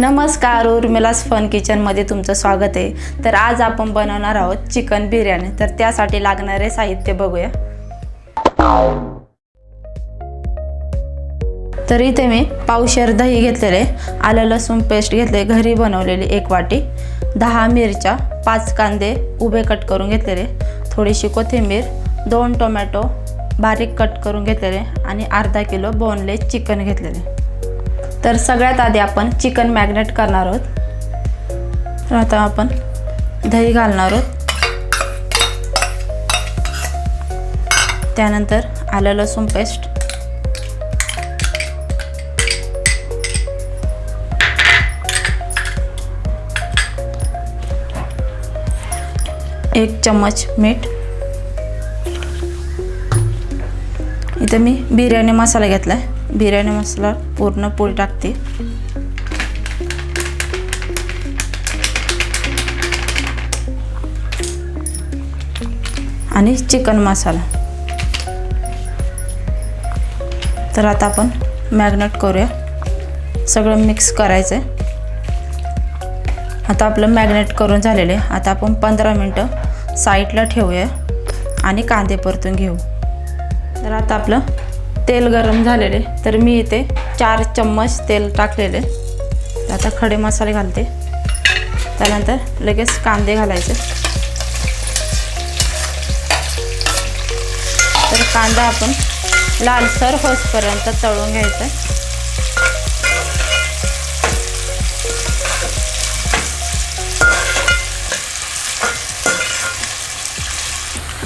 नमस्कार उर्मिलास फन किचनमध्ये तुमचं स्वागत आहे. तर आज आपण बनवणार आहोत चिकन बिर्याणी. तर त्यासाठी लागणारे साहित्य बघूया. तर इथे मी पावशेर दही घेतलेले आलं लसूण पेस्ट घेतले घरी बनवलेली एक वाटी दहा मिरच्या पाच कांदे उभे कट करून घेतलेले थोडीशी कोथिंबीर दोन टोमॅटो बारीक कट करून घेतलेले आणि अर्धा किलो बोनलेस चिकन घेतलेले. तर सगळ्यात आधी आपण चिकन मॅग्नेट करणार आहोत. आता आपण दही घालणार आहोत. त्यानंतर आलं लसूण पेस्ट. एक चम्मच मीठ. इथं मी बिर्याणी मसाला घेतला आहे बिर्याणी मसाला पूर्ण पोळी टाकते. आणि चिकन मसाला. तर आता आपण मॅग्नेट करूया. सगळं मिक्स करायचं आहे आता आपलं मॅग्नेट करून झालेलं आहे. आता आपण पंधरा मिनटं साईडला ठेवूया आणि कांदे परतून घेऊ. तर आता आपलं तेल गरम झालेले. तर मी इथे चार चम्मच तेल टाकलेले. आता खडे मसाले घालते. त्यानंतर लगेच कांदे घालायचे. तर कांदा आपण लालसर होसपर्यंत तळून घ्यायचा.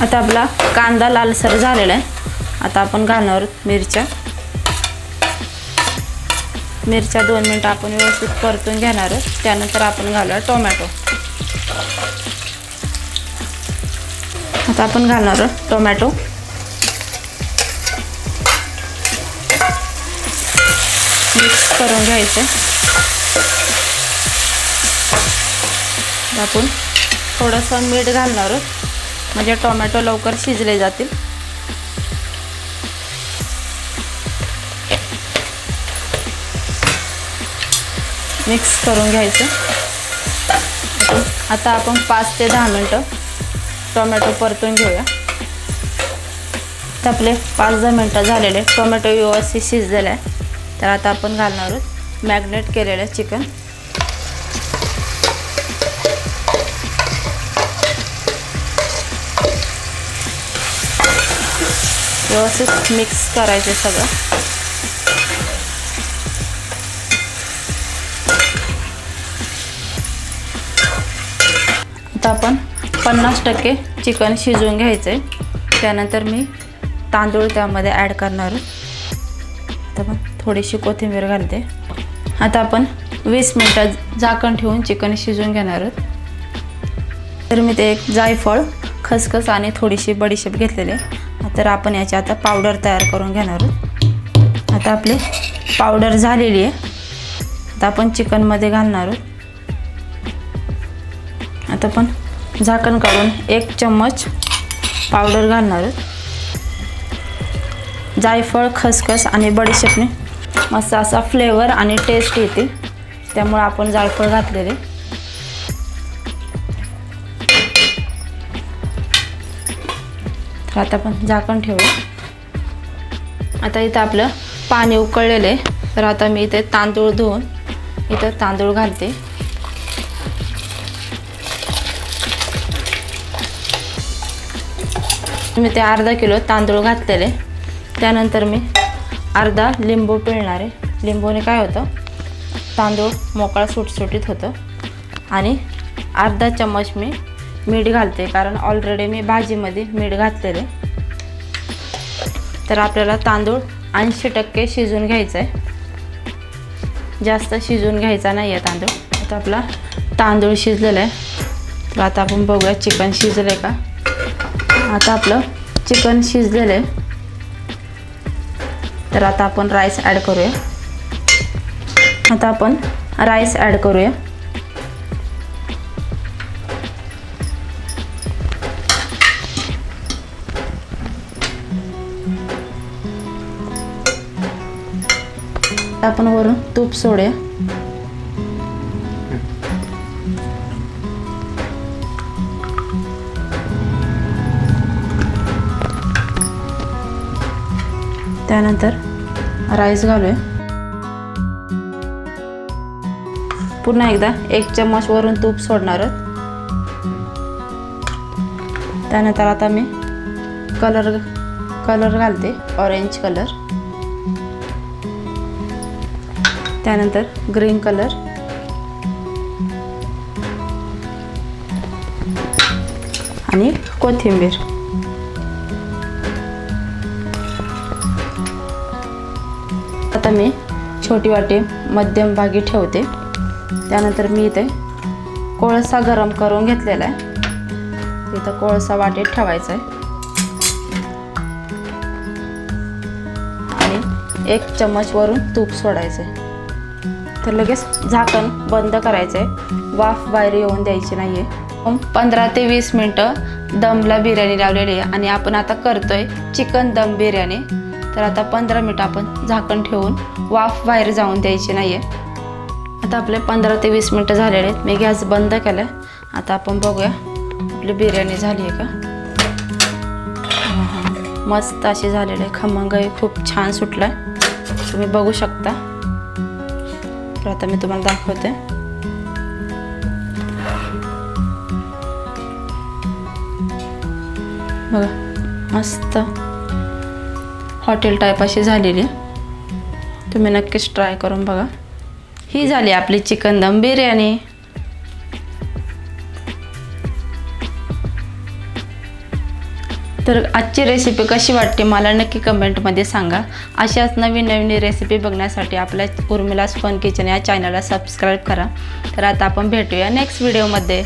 आता आपला कांदा लालसर झालेला आहे. आता आपण घालणार आहोत मिरच्या. मिरच्या दोन मिनटं आपण व्यवस्थित परतून घेणार आहोत. त्यानंतर आपण घालूया टोमॅटो. आता आपण घालणार आहोत टोमॅटो. मिक्स करून घ्यायचं. आपण थोडंसं मीठ घालणार आहोत. म्हणजे टोमॅटो लवकर शिजले जातील. मिक्स करून घ्यायचं. आता आपण पाच ते दहा मिनटं टोमॅटो परतून घेऊया. तर आपले पाच दहा मिनटं झालेले टोमॅटो व्यवस्थित शिजलेलं आहे तर आता आपण घालणार आहोत मॅग्नेट केलेलं चिकन. व्यवस्थित मिक्स करायचे सगळं. आता आपण पन्नास टक्के चिकन शिजवून घ्यायचं आहे त्यानंतर मी तांदूळ त्यामध्ये ॲड करणार आता मग थोडीशी कोथिंबीर घालते. आता आपण वीस मिनटात झाकण ठेवून चिकन शिजवून घेणार आहोत. तर मी ते एक जायफळ खसखस आणि थोडीशी बडीशेप घेतलेले तर आपण याची आता पावडर तयार करून घेणार आहोत. आता आपली पावडर झालेली आहे. आता आपण चिकनमध्ये घालणार आहोत. आता आपण झाकण काढून एक चम्मच पावडर घालणार जायफळ खसखस आणि बडीशेपने मस्त असा फ्लेवर आणि टेस्ट येते. त्यामुळे आपण जायफळ घातलेले. तर आता आपण झाकण ठेवू आता इथं आपलं पाणी उकळलेलं आहे. तर आता मी इथे तांदूळ धुवून इथं तांदूळ घालते. मी ते अर्धा किलो तांदूळ घातलेले. त्यानंतर मी अर्धा लिंबू पिळणार. आहे लिंबूने काय होतं? तांदूळ मोकळा सुटसुटीत होतं. आणि अर्धा चम्मच मी मीठ घालते कारण ऑलरेडी मी भाजीमध्ये मीठ घातलेले. तर आपल्याला तांदूळ ऐंशी टक्के शिजून घ्यायचं आहे जास्त शिजून घ्यायचा नाही आहे तांदूळ. आता आपला तांदूळ शिजलेला आहे. तर आता आपण बघूया चिकन शिजलं आहे का? आता आपलं चिकन शिजलेलं आहे. तर आता आपण राईस ॲड करूया. आता आपण राईस ॲड करूया. आपण वरून तूप सोडूया. त्यानंतर राईस घालूया. पुन्हा एकदा एक चम्मच वरून तूप सोडणार त्यानंतर आता मी कलर कलर घालते ऑरेंज कलर. त्यानंतर ग्रीन कलर. आणि कोथिंबीर. आता मी छोटी वाटी मध्यम भागी ठेवते. त्यानंतर मी इथे कोळसा गरम करून घेतलेला आहे. इथं कोळसा वाटीत ठेवायचा आहे. आणि एक चम्मच वरून तूप सोडायचं आहे तर लगेच झाकण बंद करायचं आहे वाफ बाहेर येऊन द्यायची नाही आहे पंधरा ते वीस मिनटं दमला बिर्याणी लावलेली आहे. आणि आपण आता करतोय चिकन दम बिर्याणी. तर आता पंधरा मिनटं आपण झाकण ठेवून वाफ बाहेर जाऊन द्यायची नाही आहे आता आपले पंधरा ते वीस मिनटं झालेले आहेत. मी गॅस बंद केला आता आपण बघूया आपली बिर्याणी झाली आहे का मस्त अशी झालेली आहे. खमंगही खूप छान सुटला आहे तुम्ही बघू शकता. तर आता मी तुम्हाला दाखवते. बघा मस्त. हॉटेल टाईप अशी झालेली. तुम्ही नक्कीच ट्राय करून बघा. ही झाली आपली चिकन दम बिर्याणी. तर आजची रेसिपी कशी वाटते मला नक्की कमेंटमध्ये सांगा. अशाच नवीन नवीन रेसिपी बघण्यासाठी आपल्या उर्मिलास फन किचन या चॅनलला सबस्क्राईब करा. तर आता आपण भेटूया नेक्स्ट व्हिडिओमध्ये